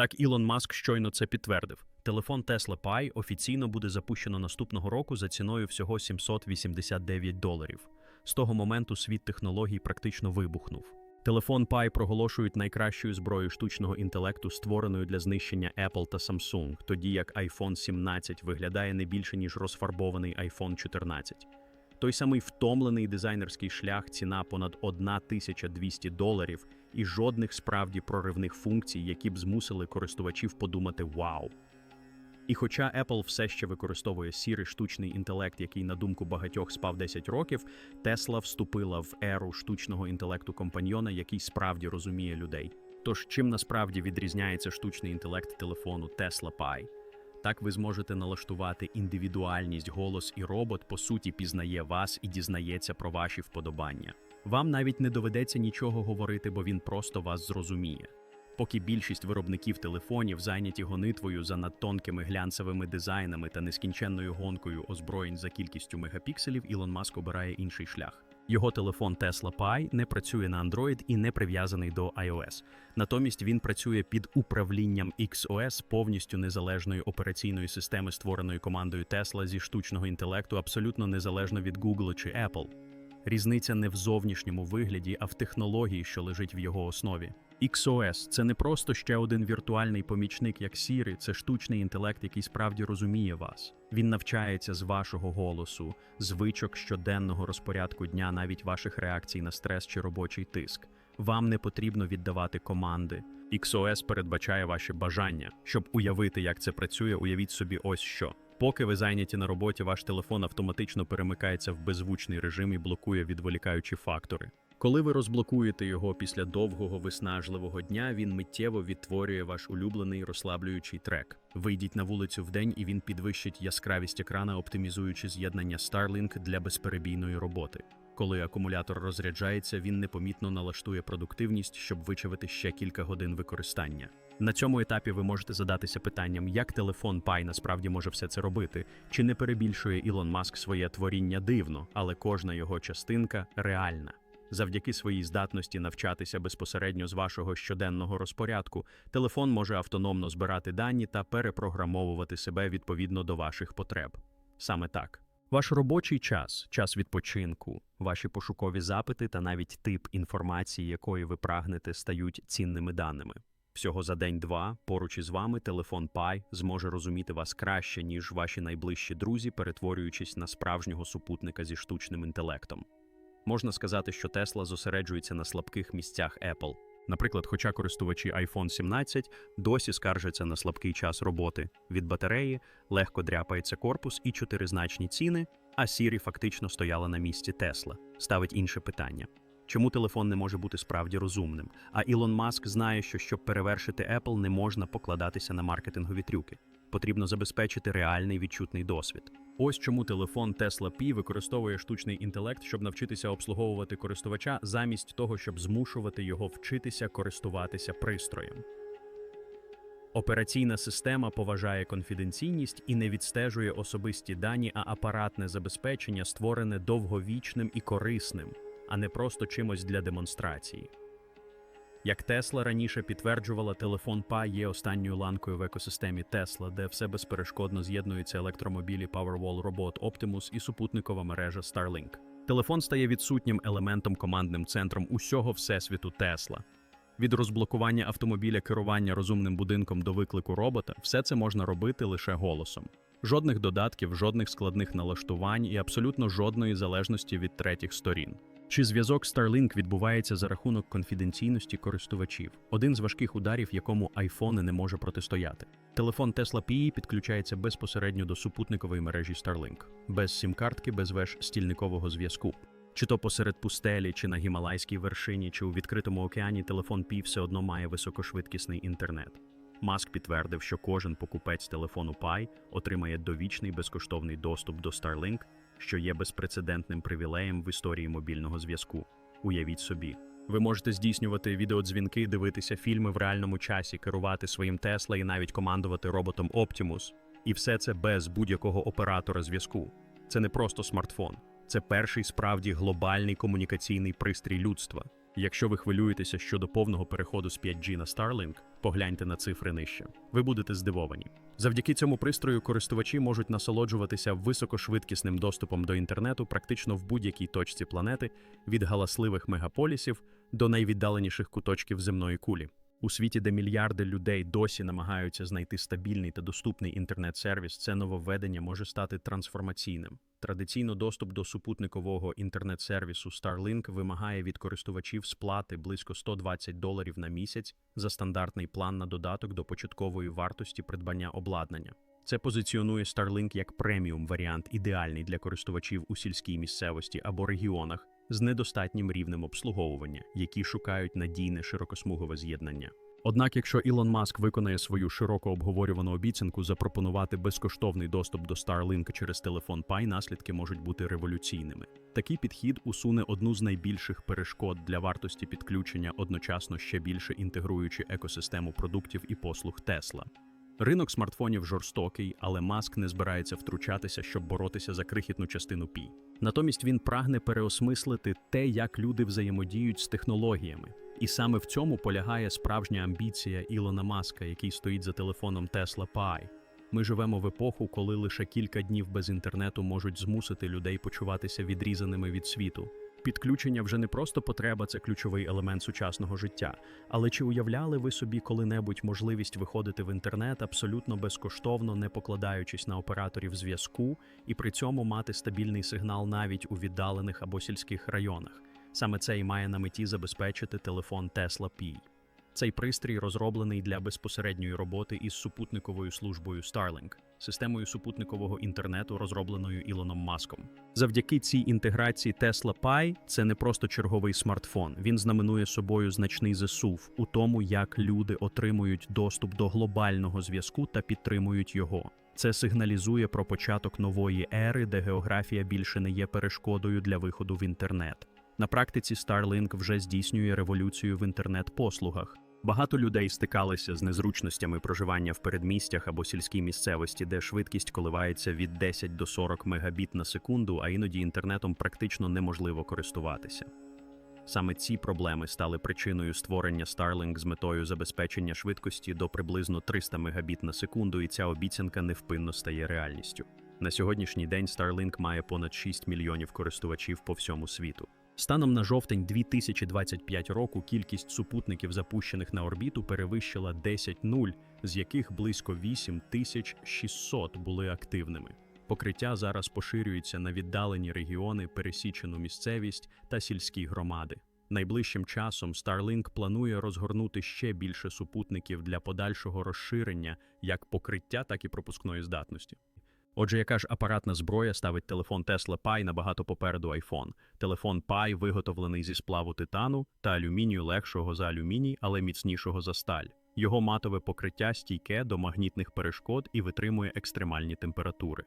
Так Ілон Маск щойно це підтвердив. Телефон Tesla Pi офіційно буде запущено наступного року за ціною всього 789 доларів. З того моменту світ технологій практично вибухнув. Телефон Pi проголошують найкращою зброєю штучного інтелекту, створеною для знищення Apple та Samsung, тоді як iPhone 17 виглядає не більше ніж розфарбований iPhone 14. Той самий втомлений дизайнерський шлях, ціна понад 1200 доларів і жодних справді проривних функцій, які б змусили користувачів подумати «Вау!». І хоча Apple все ще використовує сірий штучний інтелект, який, на думку багатьох, спав 10 років, Tesla вступила в еру штучного інтелекту компаньйона, який справді розуміє людей. Тож чим насправді відрізняється штучний інтелект телефону Tesla Pi? Так ви зможете налаштувати індивідуальність, голос і робот по суті пізнає вас і дізнається про ваші вподобання. Вам навіть не доведеться нічого говорити, бо він просто вас зрозуміє. Поки більшість виробників телефонів зайняті гонитвою за надтонкими глянцевими дизайнами та нескінченною гонкою озброєнь за кількістю мегапікселів, Ілон Маск обирає інший шлях. Його телефон Tesla Pi не працює на Android і не прив'язаний до iOS. Натомість він працює під управлінням XOS повністю незалежної операційної системи, створеної командою Tesla зі штучного інтелекту, абсолютно незалежно від Google чи Apple. Різниця не в зовнішньому вигляді, а в технології, що лежить в його основі. XOS – це не просто ще один віртуальний помічник, як Siri, це штучний інтелект, який справді розуміє вас. Він навчається з вашого голосу, звичок щоденного розпорядку дня, навіть ваших реакцій на стрес чи робочий тиск. Вам не потрібно віддавати команди. XOS передбачає ваші бажання. Щоб уявити, як це працює, уявіть собі ось що. Поки ви зайняті на роботі, ваш телефон автоматично перемикається в беззвучний режим і блокує відволікаючі фактори. Коли ви розблокуєте його після довгого виснажливого дня, він миттєво відтворює ваш улюблений розслаблюючий трек. Вийдіть на вулицю вдень, і він підвищить яскравість екрана, оптимізуючи з'єднання Starlink для безперебійної роботи. Коли акумулятор розряджається, він непомітно налаштує продуктивність, щоб вичавити ще кілька годин використання. На цьому етапі ви можете задатися питанням, як телефон Pi насправді може все це робити, чи не перебільшує Ілон Маск своє творіння дивно, але кожна його частинка реальна. Завдяки своїй здатності навчатися безпосередньо з вашого щоденного розпорядку, телефон може автономно збирати дані та перепрограмовувати себе відповідно до ваших потреб. Саме так. Ваш робочий час, час відпочинку, ваші пошукові запити та навіть тип інформації, якої ви прагнете, стають цінними даними. Всього за день-два поруч із вами телефон Pi зможе розуміти вас краще, ніж ваші найближчі друзі, перетворюючись на справжнього супутника зі штучним інтелектом. Можна сказати, що Tesla зосереджується на слабких місцях Apple. Наприклад, хоча користувачі iPhone 17 досі скаржаться на слабкий час роботи від батареї, легко дряпається корпус і чотиризначні ціни, а Siri фактично стояла на місці Tesla. Ставить інше питання. Чому телефон не може бути справді розумним? А Ілон Маск знає, що щоб перевершити Apple, не можна покладатися на маркетингові трюки. Потрібно забезпечити реальний відчутний досвід. Ось чому телефон Tesla Pi використовує штучний інтелект, щоб навчитися обслуговувати користувача, замість того, щоб змушувати його вчитися користуватися пристроєм. Операційна система поважає конфіденційність і не відстежує особисті дані, а апаратне забезпечення створене довговічним і корисним, а не просто чимось для демонстрації. Як Тесла раніше підтверджувала, телефон Pi є останньою ланкою в екосистемі Tesla, де все безперешкодно з'єднуються електромобілі Powerwall Robot Optimus і супутникова мережа Starlink. Телефон стає відсутнім елементом командним центром усього всесвіту Тесла. Від розблокування автомобіля керування розумним будинком до виклику робота, все це можна робити лише голосом. Жодних додатків, жодних складних налаштувань і абсолютно жодної залежності від третіх сторін. Чи зв'язок Starlink відбувається за рахунок конфіденційності користувачів? Один з важких ударів, якому iPhone не може протистояти. Телефон Tesla Pi підключається безпосередньо до супутникової мережі Starlink, без сім-картки, без веж стільникового зв'язку. Чи то посеред пустелі, чи на гімалайській вершині, чи у відкритому океані телефон Pi все одно має високошвидкісний інтернет. Маск підтвердив, що кожен покупець телефону Pi отримає довічний безкоштовний доступ до Starlink, що є безпрецедентним привілеєм в історії мобільного зв'язку. Уявіть собі, ви можете здійснювати відеодзвінки, дивитися фільми в реальному часі, керувати своїм Тесла і навіть командувати роботом Optimus. І все це без будь-якого оператора зв'язку. Це не просто смартфон, це перший справді глобальний комунікаційний пристрій людства. Якщо ви хвилюєтеся щодо повного переходу з 5G на Starlink, погляньте на цифри нижче. Ви будете здивовані. Завдяки цьому пристрою користувачі можуть насолоджуватися високошвидкісним доступом до інтернету практично в будь-якій точці планети від галасливих мегаполісів до найвіддаленіших куточків земної кулі. У світі, де мільярди людей досі намагаються знайти стабільний та доступний інтернет-сервіс, це нововведення може стати трансформаційним. Традиційно доступ до супутникового інтернет-сервісу Starlink вимагає від користувачів сплати близько 120 доларів на місяць за стандартний план на додаток до початкової вартості придбання обладнання. Це позиціонує Starlink як преміум варіант, ідеальний для користувачів у сільській місцевості або регіонах з недостатнім рівнем обслуговування, які шукають надійне широкосмугове з'єднання. Однак, якщо Ілон Маск виконає свою широко обговорювану обіцянку запропонувати безкоштовний доступ до Starlink через телефон Pi, наслідки можуть бути революційними. Такий підхід усуне одну з найбільших перешкод для вартості підключення, одночасно ще більше інтегруючи екосистему продуктів і послуг Тесла. Ринок смартфонів жорстокий, але Маск не збирається втручатися, щоб боротися за крихітну частину пі. Натомість він прагне переосмислити те, як люди взаємодіють з технологіями. І саме в цьому полягає справжня амбіція Ілона Маска, який стоїть за телефоном Tesla Pi. Ми живемо в епоху, коли лише кілька днів без інтернету можуть змусити людей почуватися відрізаними від світу. Підключення вже не просто потреба, це ключовий елемент сучасного життя. Але чи уявляли ви собі коли-небудь можливість виходити в інтернет абсолютно безкоштовно, не покладаючись на операторів зв'язку, і при цьому мати стабільний сигнал навіть у віддалених або сільських районах? Саме це і має на меті забезпечити телефон Tesla Pi. Цей пристрій розроблений для безпосередньої роботи із супутниковою службою Starlink, системою супутникового інтернету, розробленою Ілоном Маском. Завдяки цій інтеграції Tesla Pi це не просто черговий смартфон. Він знаменує собою значний засув у тому, як люди отримують доступ до глобального зв'язку та підтримують його. Це сигналізує про початок нової ери, де географія більше не є перешкодою для виходу в інтернет. На практиці Starlink вже здійснює революцію в інтернет-послугах. Багато людей стикалися з незручностями проживання в передмістях або сільській місцевості, де швидкість коливається від 10 до 40 мегабіт на секунду, а іноді інтернетом практично неможливо користуватися. Саме ці проблеми стали причиною створення Starlink з метою забезпечення швидкості до приблизно 300 мегабіт на секунду, і ця обіцянка невпинно стає реальністю. На сьогоднішній день Starlink має понад 6 мільйонів користувачів по всьому світу. Станом на жовтень 2025 року кількість супутників, запущених на орбіту, перевищила 10 нуль, з яких близько 8600 були активними. Покриття зараз поширюється на віддалені регіони, пересічену місцевість та сільські громади. Найближчим часом Starlink планує розгорнути ще більше супутників для подальшого розширення як покриття, так і пропускної здатності. Отже, яка ж апаратна зброя ставить телефон Tesla Pi набагато попереду iPhone? Телефон Pi виготовлений зі сплаву титану та алюмінію легшого за алюміній, але міцнішого за сталь. Його матове покриття стійке до магнітних перешкод і витримує екстремальні температури.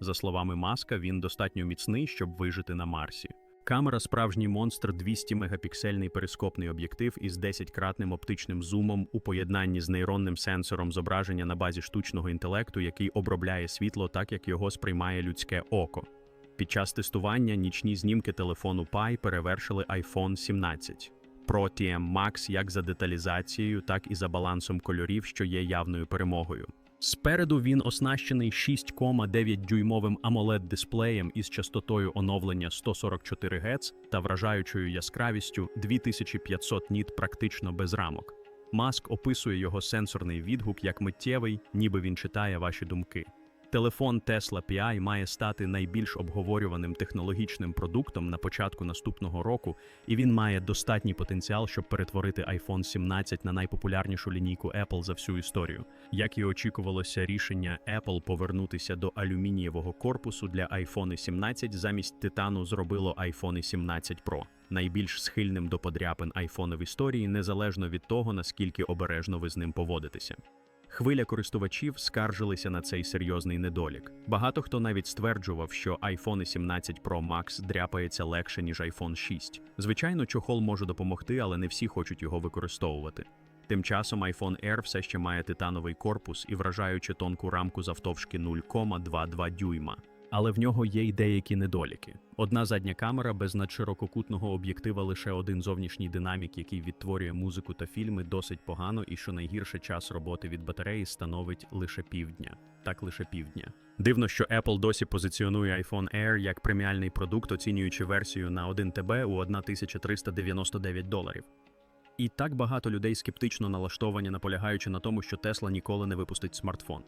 За словами Маска, він достатньо міцний, щоб вижити на Марсі. Камера справжній монстр 200 мегапіксельний перископний об'єктив із 10-кратним оптичним зумом у поєднанні з нейронним сенсором зображення на базі штучного інтелекту, який обробляє світло так, як його сприймає людське око. Під час тестування нічні знімки телефону Pi перевершили iPhone 17 Pro TM Max як за деталізацією, так і за балансом кольорів, що є явною перемогою. Спереду він оснащений 6,9-дюймовим amoled дисплеєм із частотою оновлення 144 Гц та вражаючою яскравістю 2500 ніт практично без рамок. Маск описує його сенсорний відгук як миттєвий, ніби він читає ваші думки. Телефон Tesla Pi має стати найбільш обговорюваним технологічним продуктом на початку наступного року, і він має достатній потенціал, щоб перетворити iPhone 17 на найпопулярнішу лінійку Apple за всю історію. Як і очікувалося, рішення Apple повернутися до алюмінієвого корпусу для iPhone 17 замість титану зробило iPhone 17 Pro. Найбільш схильним до подряпин iPhone в історії, незалежно від того, наскільки обережно ви з ним поводитеся. Хвиля користувачів скаржилися на цей серйозний недолік. Багато хто навіть стверджував, що iPhone 17 Pro Max дряпається легше, ніж iPhone 6. Звичайно, чохол може допомогти, але не всі хочуть його використовувати. Тим часом iPhone Air все ще має титановий корпус і вражаючи тонку рамку завтовшки 0,22 дюйма. Але в нього є й деякі недоліки. Одна задня камера без надширококутного об'єктива лише один зовнішній динамік, який відтворює музику та фільми досить погано, і що найгірше час роботи від батареї становить лише півдня. Так лише півдня. Дивно, що Apple досі позиціонує iPhone Air як преміальний продукт, оцінюючи версію на 1 ТБ у 1399 доларів. І так багато людей скептично налаштовані, наполягаючи на тому, що Tesla ніколи не випустить смартфон.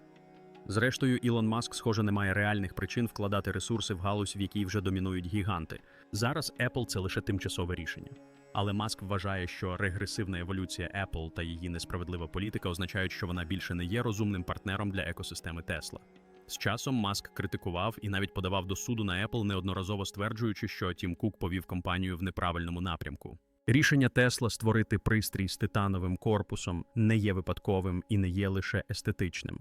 Зрештою, Ілон Маск, схоже, не має реальних причин вкладати ресурси в галузь, в якій вже домінують гіганти. Зараз Apple – це лише тимчасове рішення. Але Маск вважає, що регресивна еволюція Apple та її несправедлива політика означають, що вона більше не є розумним партнером для екосистеми Tesla. З часом Маск критикував і навіть подавав до суду на Apple, неодноразово стверджуючи, що Тім Кук повів компанію в неправильному напрямку. Рішення Тесла створити пристрій з титановим корпусом не є випадковим і не є лише естетичним.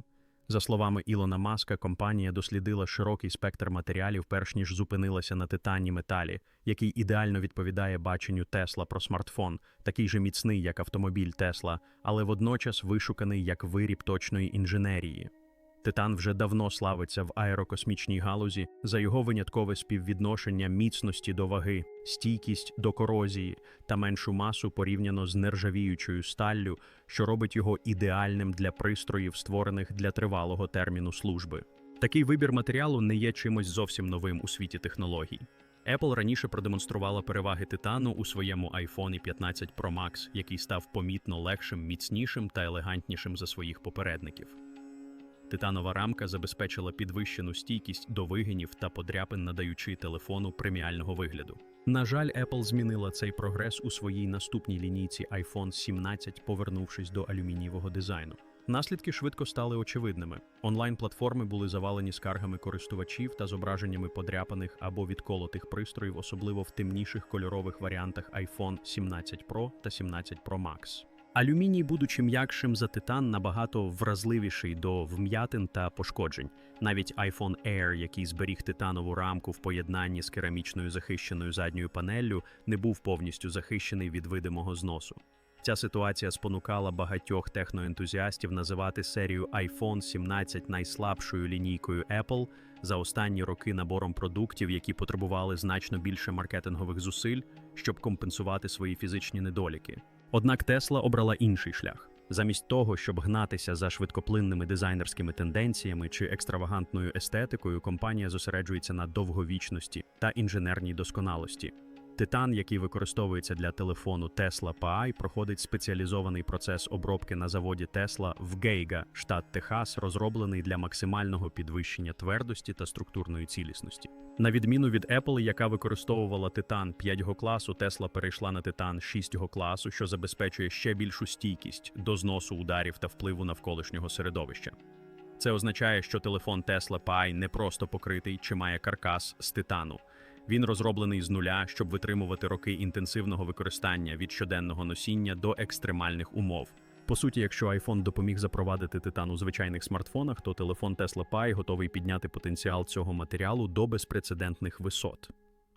За словами Ілона Маска, компанія дослідила широкий спектр матеріалів, перш ніж зупинилася на титанні металі, який ідеально відповідає баченню Тесла про смартфон, такий же міцний, як автомобіль Тесла, але водночас вишуканий як виріб точної інженерії. Титан вже давно славиться в аерокосмічній галузі за його виняткове співвідношення міцності до ваги, стійкість до корозії та меншу масу порівняно з нержавіючою сталлю, що робить його ідеальним для пристроїв, створених для тривалого терміну служби. Такий вибір матеріалу не є чимось зовсім новим у світі технологій. Apple раніше продемонструвала переваги титану у своєму iPhone 15 Pro Max, який став помітно легшим, міцнішим та елегантнішим за своїх попередників. Титанова рамка забезпечила підвищену стійкість до вигинів та подряпин, надаючи телефону преміального вигляду. На жаль, Apple змінила цей прогрес у своїй наступній лінійці iPhone 17, повернувшись до алюмінієвого дизайну. Наслідки швидко стали очевидними. Онлайн-платформи були завалені скаргами користувачів та зображеннями подряпаних або відколотих пристроїв, особливо в темніших кольорових варіантах iPhone 17 Pro та 17 Pro Max. Алюміній, будучи м'якшим за титан, набагато вразливіший до вм'ятин та пошкоджень. Навіть iPhone Air, який зберіг титанову рамку в поєднанні з керамічною захищеною задньою панеллю, не був повністю захищений від видимого зносу. Ця ситуація спонукала багатьох техноентузіастів називати серію iPhone 17 найслабшою лінійкою Apple за останні роки набором продуктів, які потребували значно більше маркетингових зусиль, щоб компенсувати свої фізичні недоліки. Однак Тесла обрала інший шлях. Замість того, щоб гнатися за швидкоплинними дизайнерськими тенденціями чи екстравагантною естетикою, компанія зосереджується на довговічності та інженерній досконалості. Титан, який використовується для телефону Tesla Pi, проходить спеціалізований процес обробки на заводі Tesla в Гейга, штат Техас, розроблений для максимального підвищення твердості та структурної цілісності. На відміну від Apple, яка використовувала титан 5 класу, Tesla перейшла на титан 6 класу, що забезпечує ще більшу стійкість до зносу ударів та впливу навколишнього середовища. Це означає, що телефон Tesla Pi не просто покритий чи має каркас з титану. Він розроблений з нуля, щоб витримувати роки інтенсивного використання від щоденного носіння до екстремальних умов. По суті, якщо iPhone допоміг запровадити титан у звичайних смартфонах, то телефон Tesla Pi готовий підняти потенціал цього матеріалу до безпрецедентних висот.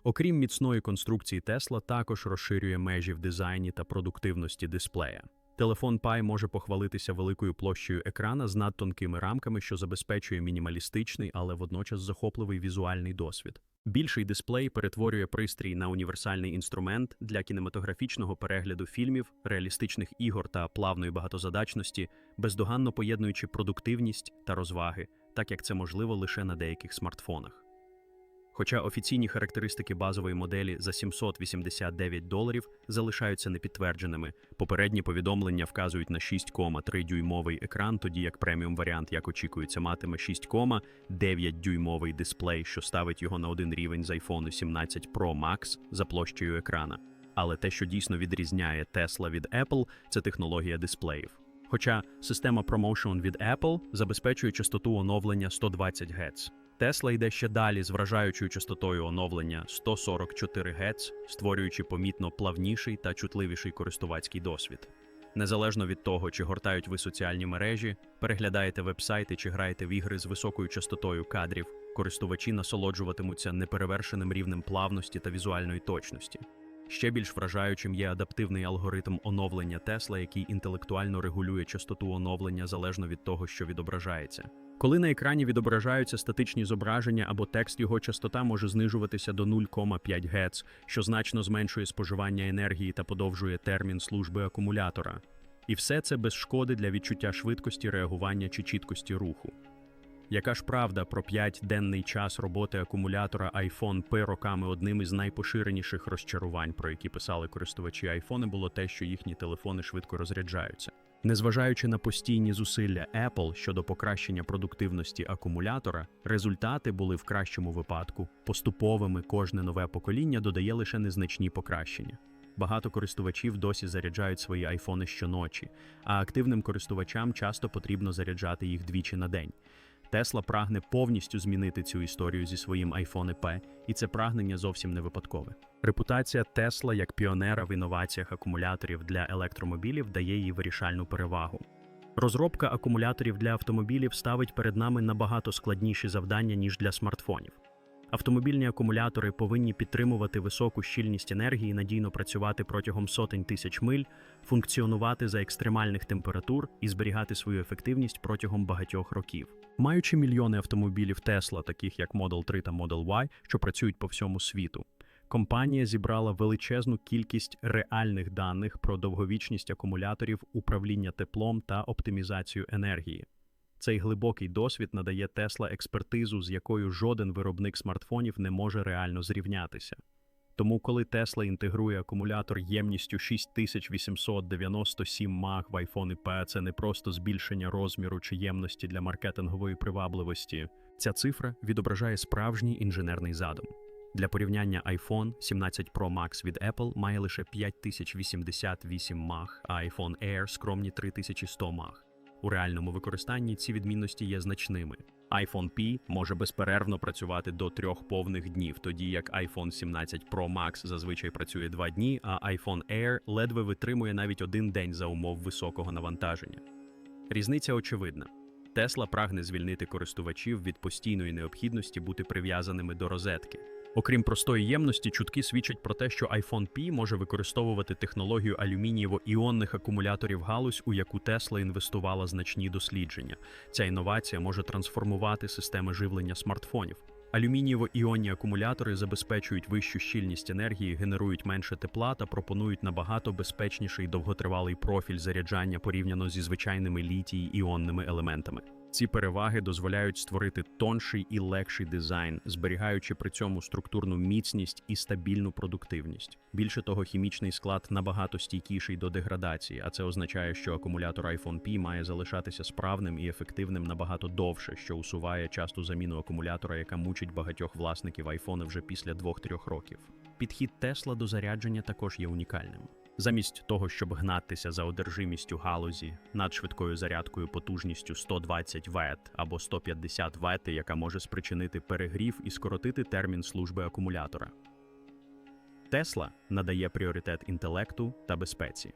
Окрім міцної конструкції Tesla, також розширює межі в дизайні та продуктивності дисплея. Телефон Pi може похвалитися великою площею екрана з надтонкими рамками, що забезпечує мінімалістичний, але водночас захопливий візуальний досвід. Більший дисплей перетворює пристрій на універсальний інструмент для кінематографічного перегляду фільмів, реалістичних ігор та плавної багатозадачності, бездоганно поєднуючи продуктивність та розваги, так як це можливо лише на деяких смартфонах. Хоча офіційні характеристики базової моделі за 789 доларів залишаються непідтвердженими, попередні повідомлення вказують на 6,3 дюймовий екран, тоді як преміум варіант, як очікується, матиме 6,9 дюймовий дисплей, що ставить його на один рівень з iPhone 17 Pro Max за площею екрана. Але те, що дійсно відрізняє Tesla від Apple, це технологія дисплеїв. Хоча система Promotion від Apple забезпечує частоту оновлення 120 Гц. Тесла йде ще далі з вражаючою частотою оновлення 144 Гц, створюючи помітно плавніший та чутливіший користувацький досвід. Незалежно від того, чи гортають ви соціальні мережі, переглядаєте вебсайти чи граєте в ігри з високою частотою кадрів, користувачі насолоджуватимуться неперевершеним рівнем плавності та візуальної точності. Ще більш вражаючим є адаптивний алгоритм оновлення Тесла, який інтелектуально регулює частоту оновлення залежно від того, що відображається. Коли на екрані відображаються статичні зображення або текст, його частота може знижуватися до 0,5 Гц, що значно зменшує споживання енергії та подовжує термін служби акумулятора. І все це без шкоди для відчуття швидкості реагування чи чіткості руху. Яка ж правда про 5-денний час роботи акумулятора iPhone P роками одним із найпоширеніших розчарувань, про які писали користувачі iPhone, було те, що їхні телефони швидко розряджаються. Незважаючи на постійні зусилля Apple щодо покращення продуктивності акумулятора, результати були в кращому випадку поступовими. Кожне нове покоління додає лише незначні покращення. Багато користувачів досі заряджають свої айфони щоночі, а активним користувачам часто потрібно заряджати їх двічі на день. Тесла прагне повністю змінити цю історію зі своїм iPhone P, і це прагнення зовсім не випадкове. Репутація Тесла як піонера в інноваціях акумуляторів для електромобілів дає їй вирішальну перевагу. Розробка акумуляторів для автомобілів ставить перед нами набагато складніші завдання, ніж для смартфонів. Автомобільні акумулятори повинні підтримувати високу щільність енергії, надійно працювати протягом сотень тисяч миль, функціонувати за екстремальних температур і зберігати свою ефективність протягом багатьох років. Маючи мільйони автомобілів Tesla, таких як Model 3 та Model Y, що працюють по всьому світу, компанія зібрала величезну кількість реальних даних про довговічність акумуляторів, управління теплом та оптимізацію енергії. Цей глибокий досвід надає Тесла експертизу, з якою жоден виробник смартфонів не може реально зрівнятися. Тому, коли Тесла інтегрує акумулятор ємністю 6897 мах в iPhone P, це не просто збільшення розміру чи ємності для маркетингової привабливості. Ця цифра відображає справжній інженерний задум. Для порівняння iPhone 17 Pro Max від Apple має лише 5088 мах, а iPhone Air скромні 3100 мах. У реальному використанні ці відмінності є значними. iPhone P може безперервно працювати до трьох повних днів, тоді як iPhone 17 Pro Max зазвичай працює два дні, а iPhone Air ледве витримує навіть один день за умов високого навантаження. Різниця очевидна. Tesla прагне звільнити користувачів від постійної необхідності бути прив'язаними до розетки. Окрім простої ємності, чутки свідчать про те, що iPhone P може використовувати технологію алюмінієво-іонних акумуляторів галузь, у яку Тесла інвестувала значні дослідження. Ця інновація може трансформувати системи живлення смартфонів. Алюмінієво-іонні акумулятори забезпечують вищу щільність енергії, генерують менше тепла та пропонують набагато безпечніший довготривалий профіль заряджання порівняно зі звичайними літій-іонними елементами. Ці переваги дозволяють створити тонший і легший дизайн, зберігаючи при цьому структурну міцність і стабільну продуктивність. Більше того, хімічний склад набагато стійкіший до деградації, а це означає, що акумулятор iPhone P має залишатися справним і ефективним набагато довше, що усуває часту заміну акумулятора, яка мучить багатьох власників iPhone вже після 2-3 років. Підхід Tesla до зарядження також є унікальним. Замість того, щоб гнатися за одержимістю галузі надшвидкою зарядкою потужністю 120 Вт або 150 Вт, яка може спричинити перегрів і скоротити термін служби акумулятора. Тесла надає пріоритет інтелекту та безпеці.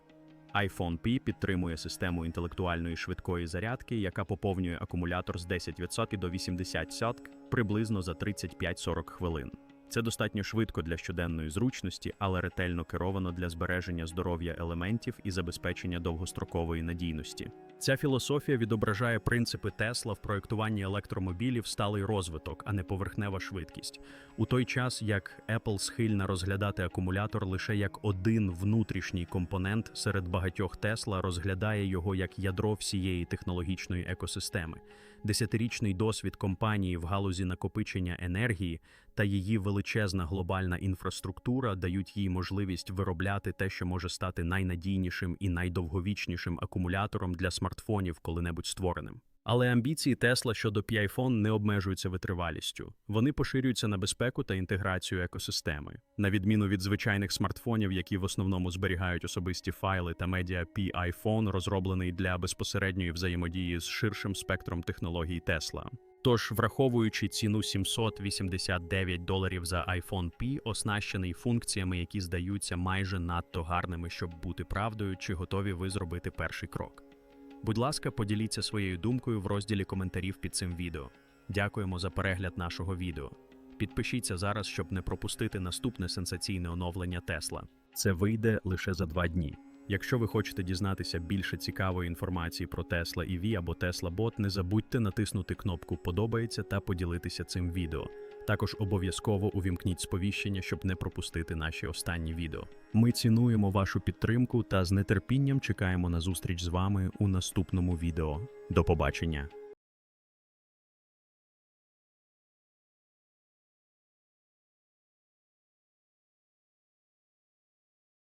iPhone P підтримує систему інтелектуальної швидкої зарядки, яка поповнює акумулятор з 10% до 80% приблизно за 35-40 хвилин. Це достатньо швидко для щоденної зручності, але ретельно керовано для збереження здоров'я елементів і забезпечення довгострокової надійності. Ця філософія відображає принципи Тесла в проєктуванні електромобілів сталий розвиток, а не поверхнева швидкість. У той час як Apple схильна розглядати акумулятор лише як один внутрішній компонент серед багатьох Тесла розглядає його як ядро всієї технологічної екосистеми. Десятирічний досвід компанії в галузі накопичення енергії та її величезна глобальна інфраструктура дають їй можливість виробляти те, що може стати найнадійнішим і найдовговічнішим акумулятором для смартфонів, коли-небудь створеним. Але амбіції Tesla щодо P-iPhone не обмежуються витривалістю. Вони поширюються на безпеку та інтеграцію екосистеми. На відміну від звичайних смартфонів, які в основному зберігають особисті файли та медіа P-iPhone, розроблений для безпосередньої взаємодії з ширшим спектром технологій Tesla. Тож, враховуючи ціну 789 доларів за iPhone P, оснащений функціями, які здаються майже надто гарними, щоб бути правдою, чи готові ви зробити перший крок. Будь ласка, поділіться своєю думкою в розділі коментарів під цим відео. Дякуємо за перегляд нашого відео. Підпишіться зараз, щоб не пропустити наступне сенсаційне оновлення Тесла. Це вийде лише за два дні. Якщо ви хочете дізнатися більше цікавої інформації про Tesla EV або Tesla Bot, не забудьте натиснути кнопку Подобається та поділитися цим відео. Також обов'язково увімкніть сповіщення, щоб не пропустити наші останні відео. Ми цінуємо вашу підтримку та з нетерпінням чекаємо на зустріч з вами у наступному відео. До побачення!